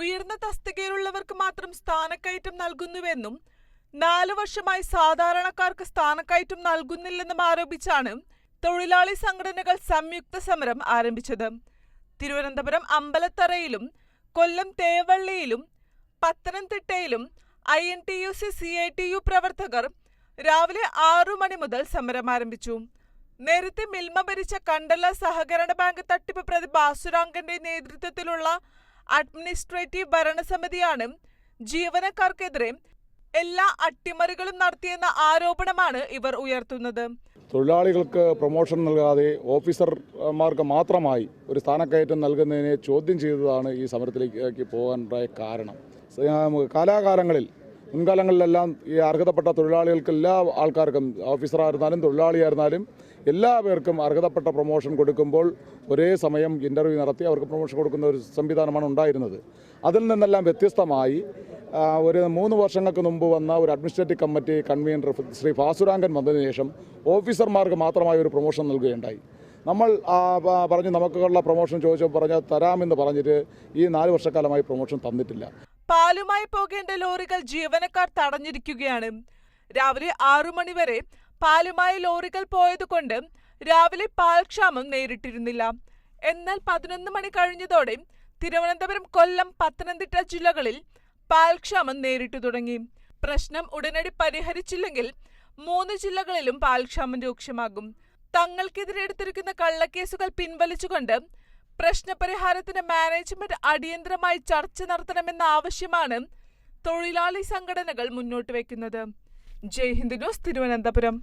ഉയർന്ന തസ്തികയിലുള്ളവർക്ക് മാത്രം സ്ഥാനക്കയറ്റം നൽകുന്നുവെന്നും നാലു വർഷമായി സാധാരണക്കാർക്ക് സ്ഥാനക്കയറ്റം നൽകുന്നില്ലെന്നും ആരോപിച്ചാണ് തൊഴിലാളി സംഘടനകൾ സംയുക്ത സമരം ആരംഭിച്ചത്. തിരുവനന്തപുരം അമ്പലത്തറയിലും കൊല്ലം തേവള്ളിയിലും പത്തനംതിട്ടയിലും I N T U C C I T U പ്രവർത്തകർ രാവിലെ ആറു മണി മുതൽ സമരം ആരംഭിച്ചു. നേരത്തെ മിൽമ ഭരിച്ച കണ്ടല സഹകരണ ബാങ്ക് തട്ടിപ്പ് പ്രതി ബാസുരാങ്കന്റെ നേതൃത്വത്തിലുള്ള അഡ്മിനിസ്ട്രേറ്റീവ് ഭരണസമിതിയാണ് ജീവനക്കാർക്കെതിരെ എല്ലാ അട്ടിമറികളും നടത്തിയെന്ന ആരോപണമാണ് ഇവർ ഉയർത്തുന്നത്. തൊഴിലാളികൾക്ക് പ്രൊമോഷൻ നൽകാതെ ഓഫീസർമാർക്ക് മാത്രമായി ഒരു സ്ഥാനക്കയറ്റം നൽകുന്നതിനെ ചോദ്യം ചെയ്തതാണ് ഈ സമരത്തിലേക്ക് പോകാനുണ്ടായ കാരണം. കാലാകാലങ്ങളിൽ മുൻകാലങ്ങളിലെല്ലാം ഈ അർഹതപ്പെട്ട തൊഴിലാളികൾക്ക് എല്ലാ ആൾക്കാർക്കും ഓഫീസറായിരുന്നാലും തൊഴിലാളിയായിരുന്നാലും എല്ലാ പേർക്കും അർഹതപ്പെട്ട പ്രൊമോഷൻ കൊടുക്കുമ്പോൾ ഒരേ സമയം ഇന്റർവ്യൂ നടത്തി അവർക്ക് പ്രൊമോഷൻ കൊടുക്കുന്ന ഒരു സംവിധാനമാണ് ഉണ്ടായിരുന്നത്. അതിൽ നിന്നെല്ലാം വ്യത്യസ്തമായി ഒരു മൂന്ന് വർഷങ്ങൾക്ക് മുമ്പ് വന്ന ഒരു അഡ്മിനിസ്ട്രേറ്റീവ് കമ്മിറ്റി കൺവീനർ ശ്രീ ഫാസുരാങ്കൻ വന്നതിന് ശേഷം ഓഫീസർമാർക്ക് മാത്രമായി ഒരു പ്രൊമോഷൻ നൽകുകയുണ്ടായി. നമ്മൾ പറഞ്ഞു നമുക്കുള്ള പ്രൊമോഷൻ ചോദിച്ചപ്പോൾ പറഞ്ഞാൽ തരാമെന്ന് പറഞ്ഞിട്ട് ഈ നാല് വർഷക്കാലമായി പ്രൊമോഷൻ തന്നിട്ടില്ല. പാലുമായി പോകേണ്ട ലോറികൾ ജീവനക്കാർ തടഞ്ഞിരിക്കുകയാണ്. രാവിലെ ആറു മണിവരെ പാലുമായി ലോറികൾ പോയതുകൊണ്ട് രാവിലെ പാൽക്ഷാമം നേരിട്ടിരുന്നില്ല. എന്നാൽ പതിനൊന്ന് മണി കഴിഞ്ഞതോടെ തിരുവനന്തപുരം കൊല്ലം പത്തനംതിട്ട ജില്ലകളിൽ പാൽക്ഷാമം നേരിട്ടു തുടങ്ങി. പ്രശ്നം ഉടനടി പരിഹരിച്ചില്ലെങ്കിൽ മൂന്ന് ജില്ലകളിലും പാൽക്ഷാമം രൂക്ഷമാകും. തങ്ങൾക്കെതിരെ എടുത്തിരിക്കുന്ന കള്ളക്കേസുകൾ പിൻവലിച്ചുകൊണ്ട് പ്രശ്നപരിഹാരത്തിന് മാനേജ്മെന്റ് അടിയന്തരമായി ചർച്ച നടത്തണമെന്ന ആവശ്യമാണ് തൊഴിലാളി സംഘടനകൾ മുന്നോട്ട് വയ്ക്കുന്നത് ജയ് ഹിന്ദ് ന്യൂസ് തിരുവനന്തപുരം.